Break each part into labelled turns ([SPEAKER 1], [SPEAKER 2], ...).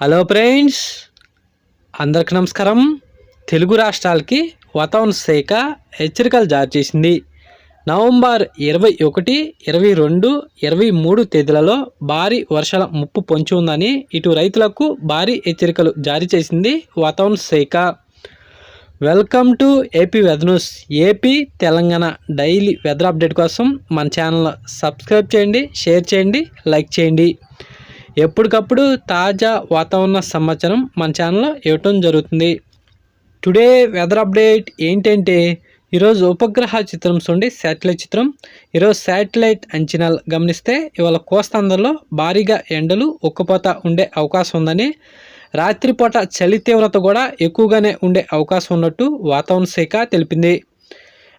[SPEAKER 1] Hello friends అందరికి నమస్కారం. తెలుగు రాష్ట్రాలకి వాతావరణ శాఖ హెచ్చరికలు జారీ చేసింది. నవంబర్ ఇరవై ఒకటి ఇరవై రెండు ఇరవై మూడు తేదీలలో భారీ వర్షాల ముప్పు పొంచి ఉందని ఇటు రైతులకు భారీ హెచ్చరికలు జారీ చేసింది వాతావరణ శాఖ. Welcome to AP weather news. AP Telangana daily weather update కోసం మన ఛానల్ సబ్స్క్రైబ్ చేయండి షేర్ చేయండి లైక్ చేయండి. ఎప్పటికప్పుడు తాజా వాతావరణ సమాచారం మన ఛానల్లో ఇవ్వటం జరుగుతుంది. టుడే వెదర్ అప్డేట్ ఏంటంటే ఈరోజు ఉపగ్రహ చిత్రం చూడండి శాటిలైట్ చిత్రం. ఈరోజు శాటిలైట్ అంచనాలు గమనిస్తే ఇవాళ కోస్తాంధ్రలో భారీగా ఎండలు ఉక్కపోత ఉండే అవకాశం ఉందని రాత్రిపూట చలి తీవ్రత కూడా ఎక్కువగానే ఉండే అవకాశం ఉన్నట్టు వాతావరణ శాఖ తెలిపింది.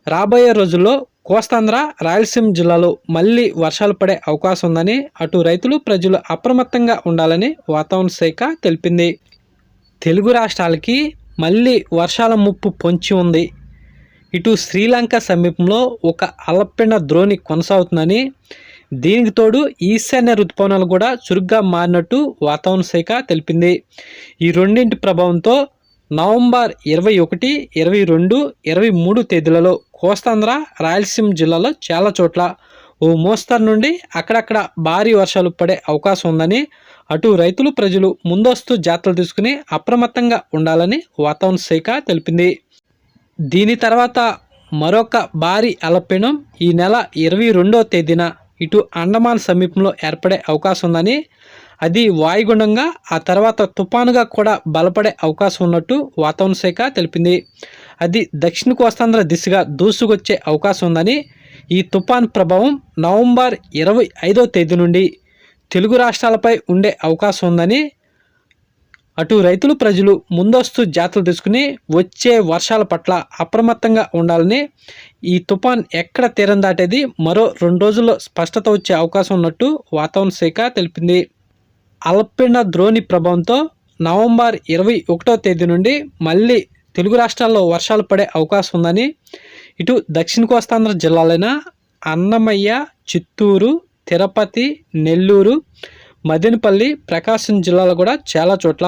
[SPEAKER 1] రాబోయే రోజుల్లో కోస్తాంధ్ర రాయలసీమ జిల్లాలో మళ్ళీ వర్షాలు పడే అవకాశం ఉందని అటు రైతులు ప్రజలు అప్రమత్తంగా ఉండాలని వాతావరణ శాఖ తెలిపింది. తెలుగు రాష్ట్రాలకి మళ్ళీ వర్షాల ముప్పు పొంచి ఉంది. ఇటు శ్రీలంక సమీపంలో ఒక అలపెండ ద్రోణి కొనసాగుతుందని దీనికి తోడు ఈశాన్య ఋతుపవనాలు కూడా చురుగ్గా మారినట్టు వాతావరణ శాఖ తెలిపింది. ఈ రెండింటి ప్రభావంతో నవంబర్ ఇరవై ఒకటి ఇరవై రెండు ఇరవై మూడు తేదీలలో కోస్తాంధ్ర రాయలసీమ జిల్లాలో చాలా చోట్ల ఓ మోస్తరు నుండి అక్కడక్కడ భారీ వర్షాలు పడే అవకాశం ఉందని అటు రైతులు ప్రజలు ముందస్తు జాగ్రత్తలు తీసుకుని అప్రమత్తంగా ఉండాలని వాతావరణ శాఖ తెలిపింది. దీని తర్వాత మరొక భారీ అలపీడం ఈ నెల ఇరవై రెండవ తేదీన ఇటు అండమాన్ సమీపంలో ఏర్పడే అవకాశం ఉందని అది వాయుగుండంగా ఆ తర్వాత తుఫానుగా కూడా బలపడే అవకాశం ఉన్నట్టు వాతావరణ శాఖ తెలిపింది. అది దక్షిణ కోస్తాంధ్ర దిశగా దూసుకొచ్చే అవకాశం ఉందని ఈ తుఫాన్ ప్రభావం నవంబర్ ఇరవై ఐదో తేదీ నుండి తెలుగు రాష్ట్రాలపై ఉండే అవకాశం ఉందని అటు రైతులు ప్రజలు ముందస్తు జాగ్రత్తలు తీసుకుని వచ్చే వర్షాల పట్ల అప్రమత్తంగా ఉండాలని ఈ తుఫాన్ ఎక్కడ తీరం దాటేది మరో రెండు రోజుల్లో స్పష్టత వచ్చే అవకాశం ఉన్నట్టు వాతావరణ శాఖ తెలిపింది. అల్పపీడన ద్రోణి ప్రభావంతో నవంబర్ ఇరవై ఒకటో తేదీ నుండి మళ్ళీ తెలుగు రాష్ట్రాల్లో వర్షాలు పడే అవకాశం ఉందని ఇటు దక్షిణ కోస్తాంధ్ర జిల్లాలైన అన్నమయ్య చిత్తూరు తిరుపతి నెల్లూరు మదనపల్లి ప్రకాశం జిల్లాలో కూడా చాలా చోట్ల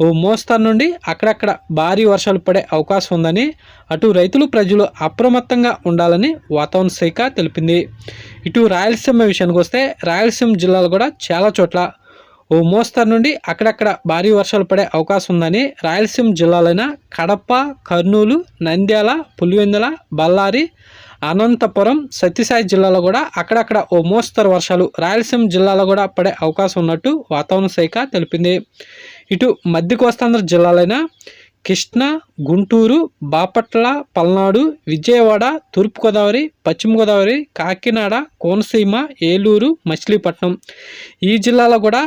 [SPEAKER 1] ఓ మోస్తరు నుండి అక్కడక్కడ భారీ వర్షాలు పడే అవకాశం ఉందని అటు రైతులు ప్రజలు అప్రమత్తంగా ఉండాలని వాతావరణ శాఖ తెలిపింది. ఇటు రాయలసీమ విషయానికి వస్తే రాయలసీమ జిల్లాలో కూడా చాలా చోట్ల ఓ మోస్తరు నుండి అక్కడక్కడ భారీ వర్షాలు పడే అవకాశం ఉందని రాయలసీమ జిల్లాలైన కడప కర్నూలు నంద్యాల పులివెందుల బళ్ళారి అనంతపురం సత్యసాయి జిల్లాలో కూడా అక్కడక్కడ ఓ మోస్తరు వర్షాలు రాయలసీమ జిల్లాలో కూడా పడే అవకాశం ఉన్నట్టు వాతావరణ శాఖ తెలిపింది. ఇటు మధ్య కోస్తాంధ్ర జిల్లాలైన కృష్ణా గుంటూరు బాపట్ల పల్నాడు విజయవాడ తూర్పుగోదావరి పశ్చిమ గోదావరి కాకినాడ కోనసీమ ఏలూరు మచిలీపట్నం ఈ జిల్లాలో కూడా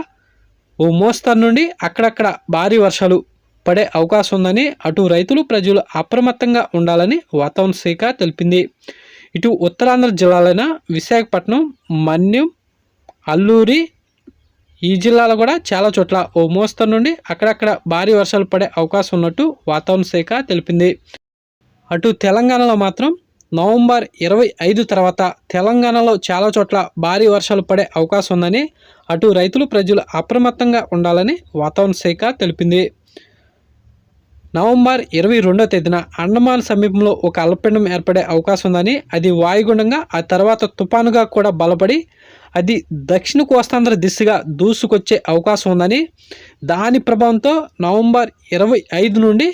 [SPEAKER 1] ఓ మోస్తరు నుండి అక్కడక్కడ భారీ వర్షాలు పడే అవకాశం ఉందని అటు రైతులు ప్రజలు అప్రమత్తంగా ఉండాలని వాతావరణ శాఖ తెలిపింది. ఇటు ఉత్తరాంధ్ర జిల్లాలైన విశాఖపట్నం మన్యం అల్లూరి ఈ జిల్లాలో కూడా చాలా చోట్ల ఓ మోస్తరు నుండి అక్కడక్కడ భారీ వర్షాలు పడే అవకాశం ఉన్నట్టు వాతావరణ శాఖ తెలిపింది. అటు తెలంగాణలో మాత్రం నవంబర్ ఇరవై ఐదు తర్వాత తెలంగాణలో చాలా చోట్ల భారీ వర్షాలు పడే అవకాశం ఉందని అటు రైతులు ప్రజలు అప్రమత్తంగా ఉండాలని వాతావరణ శాఖ తెలిపింది. నవంబర్ ఇరవై రెండో తేదీన అండమాన్ సమీపంలో ఒక అల్పపీడనం ఏర్పడే అవకాశం ఉందని అది వాయుగుండంగా ఆ తర్వాత తుపానుగా కూడా బలపడి అది దక్షిణ కోస్తాంధ్ర దిశగా దూసుకొచ్చే అవకాశం ఉందని దాని ప్రభావంతో నవంబర్ ఇరవై ఐదు నుండి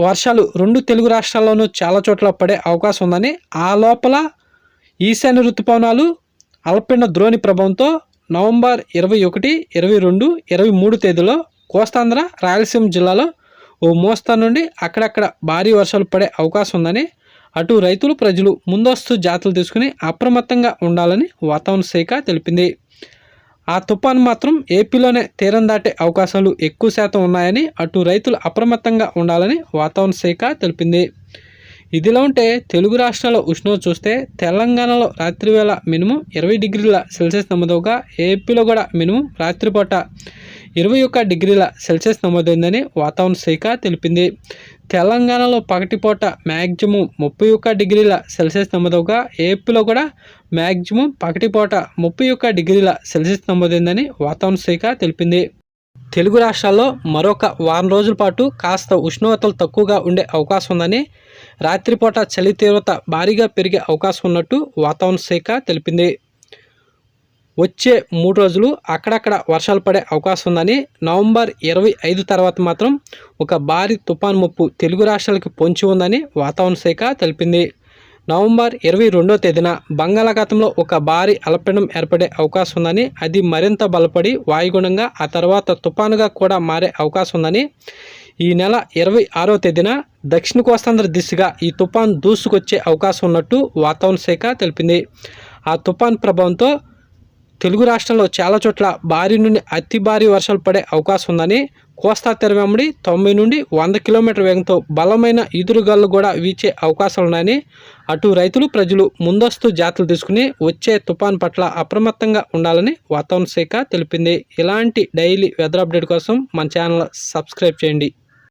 [SPEAKER 1] వర్షాలు రెండు తెలుగు రాష్ట్రాల్లోనూ చాలా చోట్ల పడే అవకాశం ఉందని ఆ లోపల ఈశాన్య ఋతుపవనాలు అల్పపీడన ద్రోణి ప్రభావంతో నవంబర్ ఇరవై ఒకటి ఇరవై రెండు ఇరవై మూడు తేదీలో కోస్తాంధ్ర రాయలసీమ జిల్లాలో ఓ మోస్తా నుండి అక్కడక్కడ భారీ వర్షాలు పడే అవకాశం ఉందని అటు రైతులు ప్రజలు ముందస్తు జాతులు తీసుకుని అప్రమత్తంగా ఉండాలని వాతావరణ శాఖ తెలిపింది. ఆ తుఫాన్ మాత్రం ఏపీలోనే తీరం దాటే అవకాశాలు ఎక్కువ శాతం ఉన్నాయని అటు రైతులు అప్రమత్తంగా ఉండాలని వాతావరణ శాఖ తెలిపింది. ఇదిలా ఉంటే తెలుగు రాష్ట్రాల ఉష్ణోగ్రత చూస్తే తెలంగాణలో రాత్రివేళ మినిమం ఇరవై డిగ్రీల సెల్సియస్ నమోదవగా ఏపీలో కూడా మినిమం రాత్రిపూట ఇరవై ఒక్క డిగ్రీల సెల్సియస్ నమోదైందని వాతావరణ శాఖ తెలిపింది. తెలంగాణలో పగటిపూట మ్యాక్సిమం ముప్పై ఒక్క డిగ్రీల సెల్సియస్ నమోదవగా ఏపీలో కూడా మ్యాక్సిమం పగటిపూట ముప్పై ఒక్క డిగ్రీల సెల్సియస్ నమోదైందని వాతావరణ శాఖ తెలిపింది. తెలుగు రాష్ట్రాల్లో మరొక వారం రోజుల పాటు కాస్త ఉష్ణోగ్రతలు తక్కువగా ఉండే అవకాశం ఉందని రాత్రిపూట చలి తీవ్రత భారీగా పెరిగే అవకాశం ఉన్నట్టు వాతావరణ శాఖ తెలిపింది. వచ్చే మూడు రోజులు అక్కడక్కడ వర్షాలు పడే అవకాశం ఉందని నవంబర్ ఇరవై ఐదు తర్వాత మాత్రం ఒక భారీ తుఫాన్ ముప్పు తెలుగు రాష్ట్రాలకు పొంచి ఉందని వాతావరణ శాఖ తెలిపింది. నవంబర్ ఇరవై రెండో తేదీన బంగాళాఖాతంలో ఒక భారీ అల్పపీడనం ఏర్పడే అవకాశం ఉందని అది మరింత బలపడి వాయుగుణంగా ఆ తర్వాత తుఫానుగా కూడా మారే అవకాశం ఉందని ఈ నెల ఇరవై ఆరో తేదీన దక్షిణ కోస్తాంధ్ర దిశగా ఈ తుఫాన్ దూసుకొచ్చే అవకాశం ఉన్నట్టు వాతావరణ శాఖ తెలిపింది. ఆ తుఫాన్ ప్రభావంతో తెలుగు రాష్ట్రంలో చాలా చోట్ల భారీ నుండి అతి భారీ వర్షాలు పడే అవకాశం ఉందని కోస్తా తెర వెంబడి తొంభై నుండి వంద కిలోమీటర్ వేగంతో బలమైన ఈదురుగాలు కూడా వీచే అవకాశాలు ఉన్నాయని అటు రైతులు ప్రజలు ముందస్తు జాగ్రత్తలు తీసుకుని వచ్చే తుఫాన్ పట్ల అప్రమత్తంగా ఉండాలని వాతావరణ శాఖ తెలిపింది. ఇలాంటి డైలీ వెదర్ అప్డేట్ కోసం మన ఛానల్ సబ్స్క్రైబ్ చేయండి.